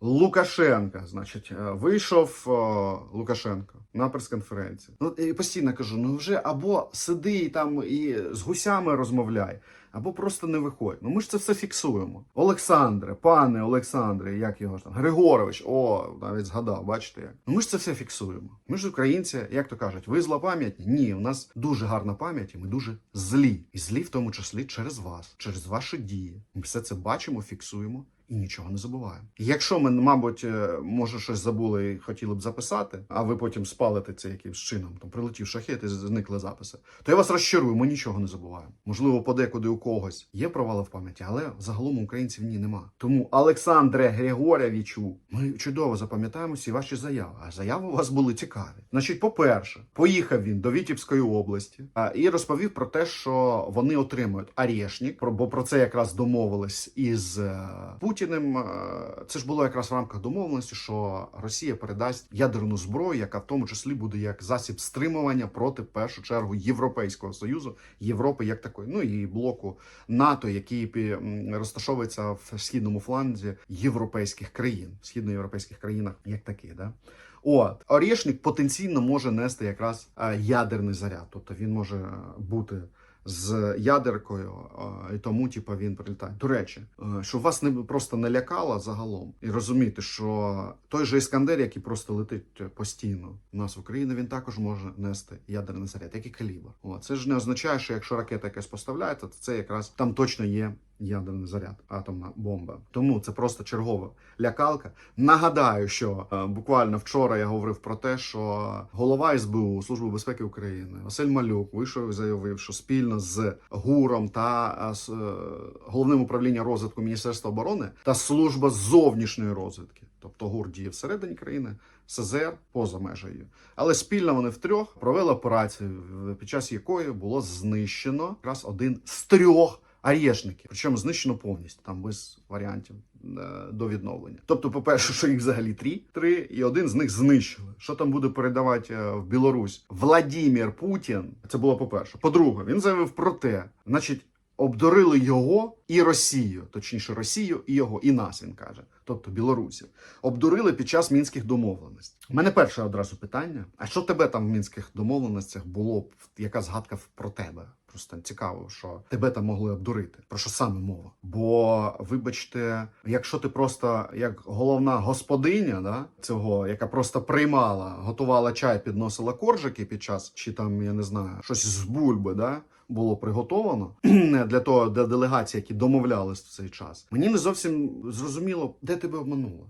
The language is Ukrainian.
Лукашенка, значить, е, вийшов е, Лукашенко на прес-конференції. Ну і постійно кажу: ну вже або сиди і там і з гусями розмовляй, або просто не виходь. Ну ми ж це все фіксуємо. Олександре, пане Олександре, як його ж там Григорович, о, навіть згадав, бачите як. Ну ми ж це все фіксуємо. Ми ж українці, як то кажуть, ви злопам'ятні? Ні, у нас дуже гарна пам'ять, і ми дуже злі. І злі в тому числі через вас, через ваші дії. Ми все це бачимо, фіксуємо. І нічого не забуваємо. Якщо ми, мабуть, е, може щось забули і хотіли б записати, а ви потім спалите це якимсь чином, там прилетів шахет і зникли записи, то я вас розчарую, ми нічого не забуваємо. Можливо, подекуди у когось є провали в пам'яті, але загалом українців ні нема. Тому, Олександре Григорєвичу, ми чудово запам'ятаємо всі ваші заяви. А заяви у вас були цікаві. Значить, по-перше, поїхав він до Вітібської області а, і розповів про те, що вони отримують арешник, про- бо про це якраз домовились із е, Путіним. Е, Це ж було якраз в рамках домовленості, що Росія передасть ядерну зброю, яка в тому числі буде як засіб стримування проти в першу чергу Європейського союзу, Європи як такої, ну і блоку НАТО, який розташовується в східному фланзі європейських країн, в східноєвропейських країнах, як такий, да. От Орішник потенційно може нести якраз е, ядерний заряд, тобто він може бути з ядеркою, е, і тому, типу, він прилітає. До речі, що щоб вас не просто не лякало загалом, і розуміти, що той же іскандер, який просто летить постійно у нас в Україні, він також може нести ядерний заряд, як і калібр. О, це ж не означає, що якщо ракета якась поставляється, то це якраз там точно є. Ядерний заряд, атомна бомба. Тому це просто чергова лякалка. Нагадаю, що е, буквально вчора я говорив про те, що голова СБУ Служби безпеки України Василь Малюк вийшов і заявив, що спільно з ГУРом та е, е, головним управлінням розвитку Міністерства оборони та служба зовнішньої розвідки, тобто ГУР діє всередині країни. СЗР поза межею, але спільно вони втрьох провели операцію, під час якої було знищено якраз один з трьох арешників, причому знищено повністю, там без варіантів е, до відновлення. Тобто, по-перше, що їх взагалі три, три, і один з них знищили. Що там буде передавати е, в Білорусь Владімір Путін? Це було по-перше. По-друге, він заявив про те, значить. Обдурили його і Росію, точніше, Росію і його, і нас він каже, тобто білорусів, обдурили під час мінських домовленостей. У мене перше одразу питання: а що тебе там в мінських домовленостях було? Яка згадка про тебе? Просто цікаво, що тебе там могли обдурити. Про що саме мова? Бо, вибачте, якщо ти просто як головна господиня, да, цього, яка просто приймала, готувала чай, підносила коржики під час, чи там я не знаю, щось з бульби, да. Було приготовано для того для делегацій, які домовлялись в цей час. Мені не зовсім зрозуміло, де тебе обмануло.